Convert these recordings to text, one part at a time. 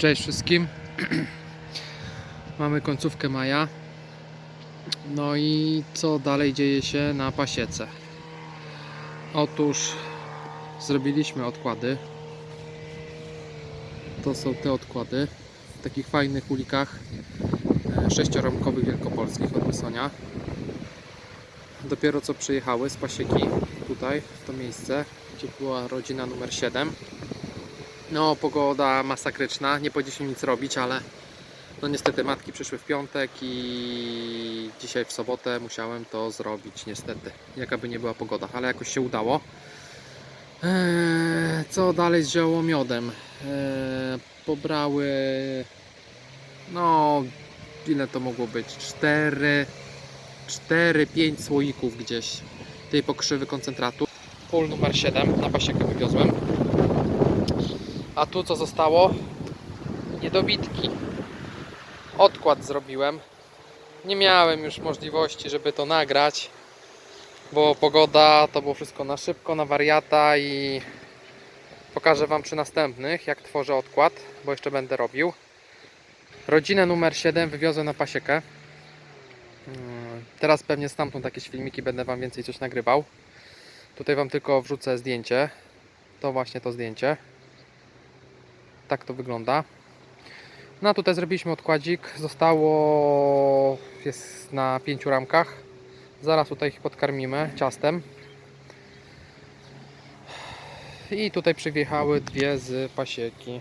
Cześć wszystkim. Mamy końcówkę maja. No i co dalej dzieje się na pasiece? Otóż zrobiliśmy odkłady. To są te odkłady w takich fajnych ulikach e, sześcioramkowych wielkopolskich od Mysonia. Dopiero co przyjechały z pasieki tutaj, w to miejsce, gdzie była rodzina numer 7. No, pogoda masakryczna, nie powiedzieliśmy nic robić, ale no niestety matki przyszły w piątek i dzisiaj w sobotę musiałem to zrobić, niestety. Jakaby nie była pogoda, ale jakoś się udało. Eee, co dalej z ziołomiodem? Eee, pobrały, no, ile to mogło być? 4, 4-5 słoików gdzieś tej pokrzywy koncentratu. Pól numer 7 na pasiekę wywiozłem. A tu co zostało? Niedobitki. Odkład zrobiłem. Nie miałem już możliwości, żeby to nagrać, bo pogoda to było wszystko na szybko, na wariata i pokażę Wam przy następnych, jak tworzę odkład, bo jeszcze będę robił. Rodzinę numer 7 wywiozę na pasiekę. Mm, Teraz pewnie stamtąd jakieś filmiki będę Wam więcej coś nagrywał. Tutaj Wam tylko wrzucę zdjęcie. To właśnie to zdjęcie. Tak to wygląda. No tutaj zrobiliśmy odkładzik. Zostało jest na pięciu ramkach. Zaraz tutaj ich podkarmimy ciastem. I tutaj przywjechały dwie z pasieki.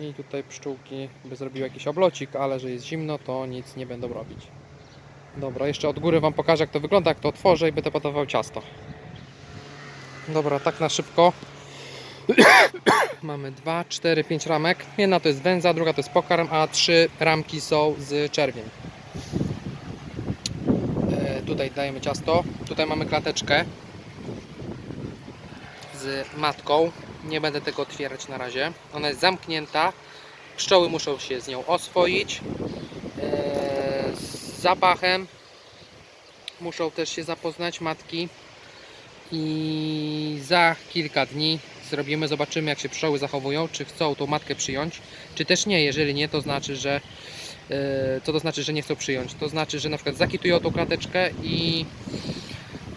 I tutaj pszczółki by zrobiły jakiś oblocik, ale że jest zimno, to nic nie będą robić. Dobra, jeszcze od góry Wam pokażę jak to wygląda, jak to otworzę i będę podawał ciasto. Dobra, tak na szybko. Mamy 2, 4, 5 ramek. Jedna to jest węza, druga to jest pokarm, a trzy ramki są z czerwień. E, tutaj dajemy ciasto. Tutaj mamy klateczkę z matką. Nie będę tego otwierać na razie. Ona jest zamknięta. Pszczoły muszą się z nią oswoić. E, z zapachem muszą też się zapoznać matki. I za kilka dni zrobimy, zobaczymy jak się pszczoły zachowują, czy chcą tą matkę przyjąć, czy też nie. Jeżeli nie, to znaczy, że e, co to znaczy, że nie chcą przyjąć? To znaczy, że na przykład zakitują tą klateczkę i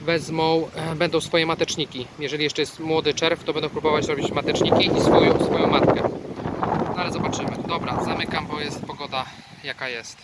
wezmą, e, będą swoje mateczniki. Jeżeli jeszcze jest młody czerw, to będą próbować robić mateczniki i swoją, swoją matkę. No ale zobaczymy. Dobra, zamykam, bo jest pogoda jaka jest.